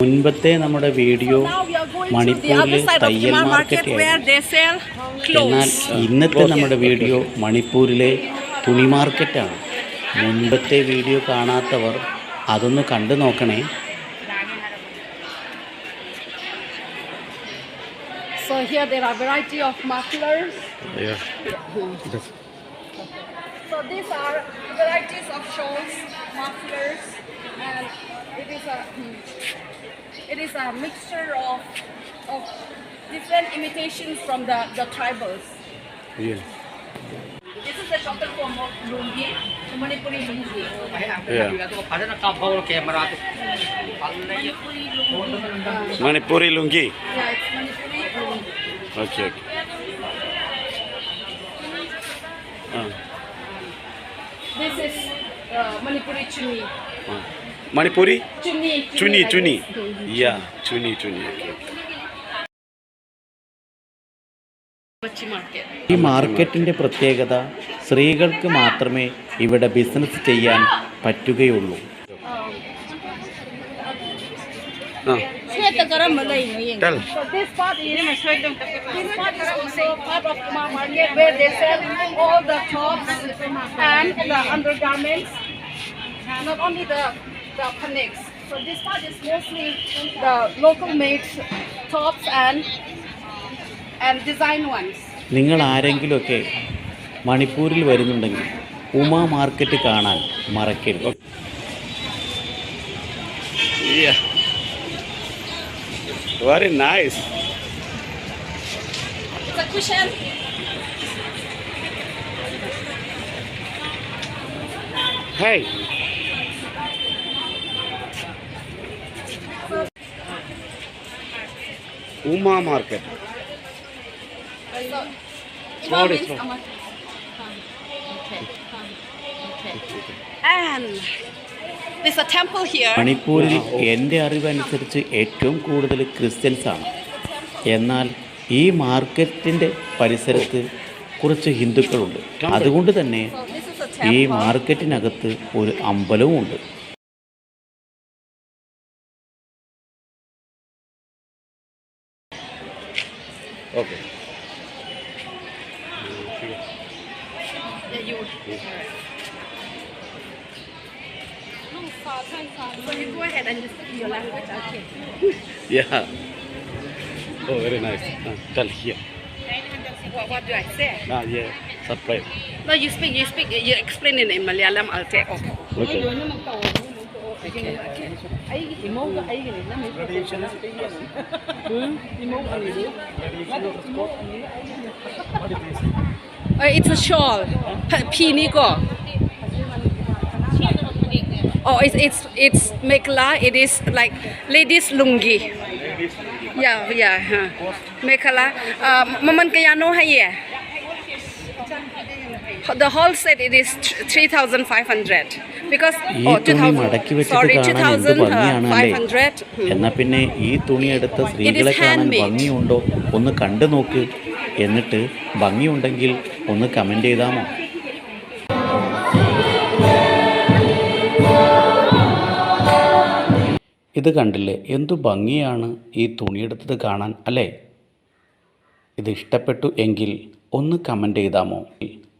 മുൻപത്തെ നമ്മുടെ വീഡിയോ മണിപ്പൂരിലെ തയ്യൽ മാർക്കറ്റ് എന്നാൽ ഇന്നത്തെ നമ്മുടെ വീഡിയോ മണിപ്പൂരിലെ തുണി മാർക്കറ്റാണ്. മുൻപത്തെ വീഡിയോ കാണാത്തവർ അതൊന്ന് കണ്ടു നോക്കണേ. So these are varieties of shawls, mufflers, and it is a... Hmm. It is a mixture of, of different imitations from the, the tribals. Yes. This is the total form of lungi, Manipuri lungi. Yeah. Manipuri lungi. Yeah, it's Manipuri lungi. Okay. Uh. This is uh, Manipuri chuni. Uh. Ah. Manipuri? Chuni. Chuni, chuni. Yeah, chuni, chuni. ഈ മാർക്കറ്റിന്റെ പ്രത്യേകത സ്ത്രീകൾക്ക് മാത്രമേ ഇവിടെ business ചെയ്യാൻ പറ്റുകയുള്ളൂ ആ the panics. So this part is mostly the local made tops and and design ones. നിങ്ങൾ ആരെങ്കിലുമൊക്കെ മണിപ്പൂരിൽ വരുന്നുണ്ടെങ്കിൽ ഉമ മാർക്കറ്റ് കാണാൻ മറക്കരുത് very nice It's a cushion. Hi a market here. മണിപ്പൂരിൽ എന്റെ അറിവനുസരിച്ച് ഏറ്റവും കൂടുതൽ ക്രിസ്ത്യൻസ് ആണ്. എന്നാൽ ഈ മാർക്കറ്റിന്റെ പരിസരത്ത് കുറച്ച് ഹിന്ദുക്കളുണ്ട്. അതുകൊണ്ട് തന്നെ ഈ മാർക്കറ്റിനകത്ത് ഒരു അമ്പലവും ഉണ്ട് Okay. Yeah. Oh, very nice. Uh, tell here. What, what do I say? Ah, yeah. Surprise. No, you speak. You speak. You explain in Malayalam. I'll take. Okay. Okay. Uh, it's a shawl. Pini ko. Oh, it's it's it's mekla. It is like ladies lungi. Yeah, yeah. Huh. Mekla. Uh, maman kaya no hai The whole set it is three thousand five hundred. Because ഈ oh തുണി മടക്കി 2000 വെച്ചിട്ട് കാണാൻ എന്ത് thousand ഭംഗിയാണ് five അല്ലേ hundred. എന്നാ പിന്നെ ഈ തുണി എടുത്ത സ്ത്രീകളെ കാണാൻ ഭംഗിയുണ്ടോ? ഒന്ന് കണ്ടു നോക്ക് എന്നിട്ട് ഭംഗിയുണ്ടെങ്കിൽ ഒന്ന് കമന്റ് ചെയ്താമോ? ഇത് കണ്ടില്ലേ? എന്തു ഭംഗിയാണ് ഈ തുണിയെടുത്തത് കാണാൻ അല്ലേ? ഇത് ഇഷ്ടപ്പെട്ടു എങ്കിൽ ഒന്ന് കമന്റ് ചെയ്താമോ?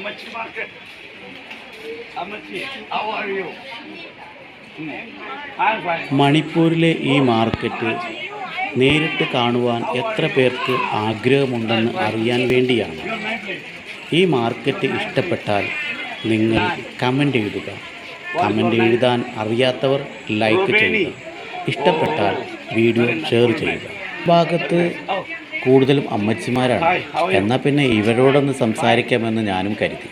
Hmm. അമ്മച്ചി fine. മണിപ്പൂരിലെ ഈ മാർക്കറ്റ് നേരിട്ട് കാണുവാൻ എത്ര പേർക്ക് ആഗ്രഹമുണ്ടെന്ന് അറിയാൻ വേണ്ടിയാണ്. ഈ മാർക്കറ്റ് ഇഷ്ടപ്പെട്ടാൽ നിങ്ങൾ കമന്റ് എഴുതുക കമന്റ് എഴുതാൻ അറിയാത്തവർ ലൈക്ക് ചെയ്യുക ഇഷ്ടപ്പെട്ടാൽ വീഡിയോ ഷെയർ ചെയ്യുക ഭാഗത്ത് കൂടുതലും അമ്മച്ചിമാരാണ്. എന്നാൽ പിന്നെ ഇവരോടൊന്ന് സംസാരിക്കാമെന്ന് ഞാനും കരുതി.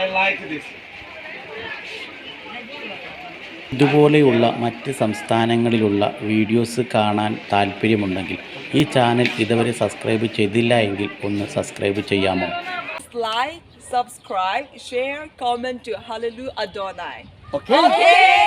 I like this. ഇതുപോലെയുള്ള മറ്റ് സംസ്ഥാനങ്ങളിലുള്ള വീഡിയോസ് കാണാൻ താല്പര്യമുണ്ടെങ്കിൽ ഈ ചാനൽ ഇതുവരെ സബ്സ്ക്രൈബ് ചെയ്തില്ല എങ്കിൽ ഒന്ന് സബ്സ്ക്രൈബ് ചെയ്യാമോ like subscribe share comment to Hallelujah Adonai. Okay. Okay.